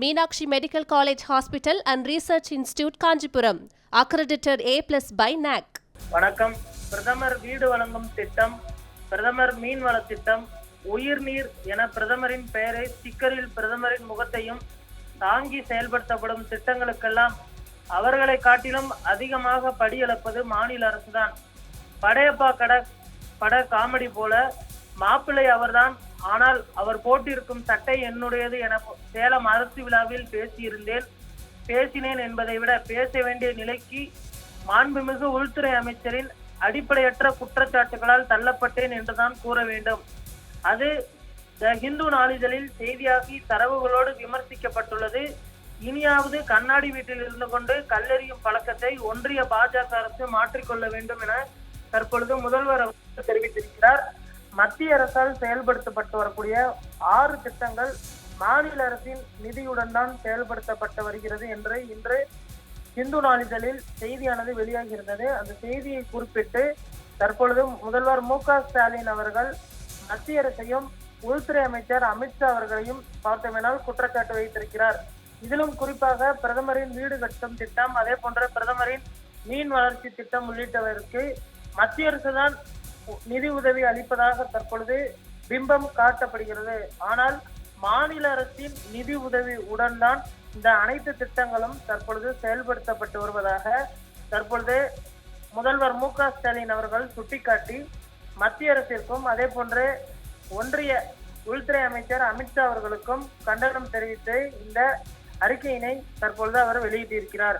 Meenakshi medical college hospital and research institute Kanchipuram. Accredited A plus by NAAC வணக்கம். பிரதமர் வீடு வழங்கும் திட்டம் பிரதமர் மீன்வள திட்டம் உயிர் நீர் என பிரதமரின் பெயரை ஸ்டிக்கரில் பிரதமரின் முகத்தையும் தாங்கி செயல்படுத்தப்படும் திட்டங்களுக்கெல்லாம் அவர்களை காட்டிலும் அதிகமாக படியளப்பது மாநில அரசுதான். படையப்பா கட பட காமெடி போல மாப்பிள்ளை அவர்தான் ஆனால் அவர் போட்டிருக்கும் சட்டை என்னுடையது என சேலம் அரசு விழாவில் பேசியிருந்தேன். பேசினேன் என்பதை விட பேச வேண்டிய நிலைக்கு மாண்புமிகு உள்துறை அமைச்சரின் அடிப்படையற்ற குற்றச்சாட்டுகளால் தள்ளப்பட்டேன் என்றுதான் கூற வேண்டும். அது த ஹிந்து நாளிதழில் செய்தியாகி தரவுகளோடு விமர்சிக்கப்பட்டுள்ளது. இனியாவது கண்ணாடி வீட்டில் இருந்து கொண்டு கல்லெறியும் பழக்கத்தை ஒன்றிய பாஜக அரசு மாற்றிக்கொள்ள வேண்டும் என தற்பொழுது முதல்வர் அவர்கள் தெரிவித்திருக்கிறார். மத்திய அரசால் செயல்படுத்தப்பட்டு வரக்கூடிய ஆறு திட்டங்கள் மாநில அரசின் நிதியுடன் தான் செயல்படுத்தப்பட்டு வருகிறது என்று இன்று இந்து நாளிதழில் செய்தியானது வெளியாகியிருந்தது. அந்த செய்தியை குறிப்பிட்டு தற்பொழுது முதல்வர் மு க ஸ்டாலின் அவர்கள் மத்திய அரசையும் உள்துறை அமைச்சர் அமித்ஷா அவர்களையும் பார்த்தோமெனால் குற்றச்சாட்டு வைத்திருக்கிறார். இதிலும் குறிப்பாக பிரதமரின் வீடு கட்டும் திட்டம் அதே போன்ற பிரதமரின் மீன் வளர்ச்சி திட்டம் உள்ளிட்டவருக்கு மத்திய அரசு தான் நிதி உதவி அளிப்பதாக தற்பொழுது பிம்பம் காட்டப்படுகிறது. ஆனால் மாநில அரசின் நிதி உதவி உடன் தான் இந்த அனைத்து திட்டங்களும் தற்பொழுது செயல்படுத்தப்பட்டு வருவதாக தற்பொழுது முதல்வர் மு க ஸ்டாலின் அவர்கள் சுட்டிக்காட்டி மத்திய அரசிற்கும் அதே போன்று ஒன்றிய உள்துறை அமைச்சர் அமித்ஷா அவர்களுக்கும் கண்டனம் தெரிவித்து இந்த அறிக்கையினை தற்பொழுது அவர் வெளியிட்டிருக்கிறார்.